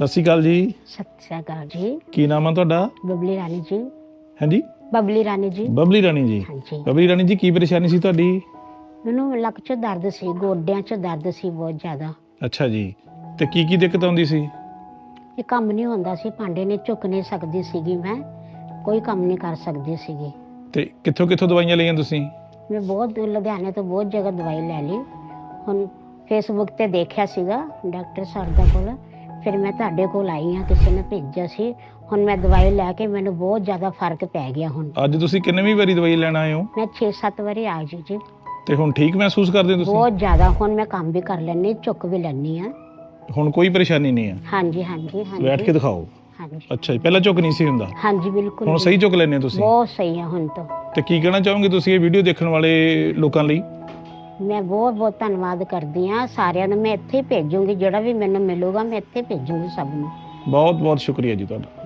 ਸਤਿ ਸ਼੍ਰੀ ਅਕਾਲ ਜੀ। ਸਤਿ ਸ਼੍ਰੀ ਅਕਾਲ ਜੀ। ਕੀ ਨਾਮ ਆ ਤੁਹਾਡਾ? ਬਬਲੀ ਰਾਣੀ ਜੀ। ਹਾਂਜੀ। ਬਬਲੀ ਰਾਣੀ ਜੀ। ਬਬਲੀ ਰਾਣੀ ਜੀ। ਹਾਂਜੀ। ਬਬਲੀ ਰਾਣੀ ਜੀ ਕੀ ਪਰੇਸ਼ਾਨੀ ਸੀ ਤੁਹਾਡੀ? ਮੈਨੂੰ ਲੱਕ 'ਚ ਦਰਦ ਸੀ ਗੋਡਿਆਂ 'ਚ ਦਰਦ ਸੀ ਬਹੁਤ ਜ਼ਿਆਦਾ। ਅੱਛਾ ਜੀ। ਤੇ ਕੀ ਕੀ ਦਿੱਕਤ ਆਉਂਦੀ ਸੀ? ਇਹ ਕੰਮ ਨਹੀਂ ਹੁੰਦਾ ਸੀ ਭਾਂਡੇ ਨੇ ਚੁੱਕ ਨਹੀਂ ਸਕਦੀ ਸੀਗੀ ਮੈਂ। ਕੋਈ ਕੰਮ ਨਹੀਂ ਕਰ ਸਕਦੀ ਸੀਗੀ। ਤੇ ਕਿੱਥੋਂ ਕਿੱਥੋਂ ਦਵਾਈਆਂ ਲਈਆਂ ਤੁਸੀਂ? ਮੈਂ ਬਹੁਤ ਲੁਧਿਆਣੇ ਤੋਂ ਬਹੁਤ ਜਗ੍ਹਾ ਦਵਾਈ ਲੈ ਲਈ। ਹੁਣ ਫੇਸਬੁੱਕ ਤੇ ਦੇਖਿਆ ਸੀਗਾ ਡਾਕਟਰ ਸਰ ਦਾ ਕੋਲ। ਫਿਰ ਮੈਂ ਤੁਹਾਡੇ ਕੋਲ ਆਈ ਹਾਂ ਕਿਸੇ ਨੇ ਭੇਜਿਆ ਸੀ। ਹੁਣ ਮੈਂ ਦਵਾਈ ਲੈ ਕੇ ਮੈਨੂੰ ਬਹੁਤ ਜ਼ਿਆਦਾ ਫ਼ਰਕ ਪੈ ਗਿਆ ਹੁਣ। ਅੱਜ ਤੁਸੀਂ ਕਿੰਨੇਵੀਂ ਵਾਰੀ ਦਵਾਈ ਲੈਣ ਆਏ ਹੋ? ਮੈਂ 6-7 ਵਾਰੀ ਆ ਜੀ ਜੀ। ਤੇ ਹੁਣ ਠੀਕ ਮਹਿਸੂਸ ਕਰਦੇ ਹੋ ਤੁਸੀਂ? ਬਹੁਤ ਜ਼ਿਆਦਾ ਹੁਣ ਮੈਂ ਕੰਮ ਵੀ ਕਰ ਲੈਂਦੀ ਚੁੱਕ ਵੀ ਲੈਂਦੀ ਆ ਹੁਣ ਕੋਈ ਪਰੇਸ਼ਾਨੀ ਨਹੀਂ ਹੈ? ਹਾਂਜੀ ਹਾਂਜੀ ਹਾਂਜੀ। ਬੈਠ ਕੇ ਦਿਖਾਓ। ਹਾਂਜੀ। ਅੱਛਾ ਜੀ ਪਹਿਲਾਂ ਝੁਕ ਨਹੀਂ ਸੀ ਹੁੰਦਾ? ਹਾਂਜੀ ਬਿਲਕੁਲ ਹੁਣ ਸਹੀ ਝੁਕ ਲੈਂਦੇ ਹੋ ਤੁਸੀਂ? ਬਹੁਤ ਸਹੀ ਹੈ ਹੁਣ ਤਾਂ। ਤੇ ਕੀ ਕਹਿਣਾ ਚਾਹੋਗੇ ਤੁਸੀਂ ਇਹ ਵੀਡੀਓ ਦੇਖਣ ਵਾਲੇ ਲੋਕਾਂ ਲਈ? ਮੈਂ ਬਹੁਤ ਬਹੁਤ ਧੰਨਵਾਦ ਕਰਦੀ ਆ ਸਾਰਿਆਂ ਨੂੰ। ਮੈਂ ਇੱਥੇ ਹੀ ਭੇਜੂੰਗੀ, ਜਿਹੜਾ ਵੀ ਮੈਨੂੰ ਮਿਲੂਗਾ ਮੈਂ ਇੱਥੇ ਭੇਜੂੰਗੀ ਸਭ ਨੂੰ। ਬਹੁਤ ਬਹੁਤ ਸ਼ੁਕਰੀਆ ਜੀ ਤੁਹਾਡਾ।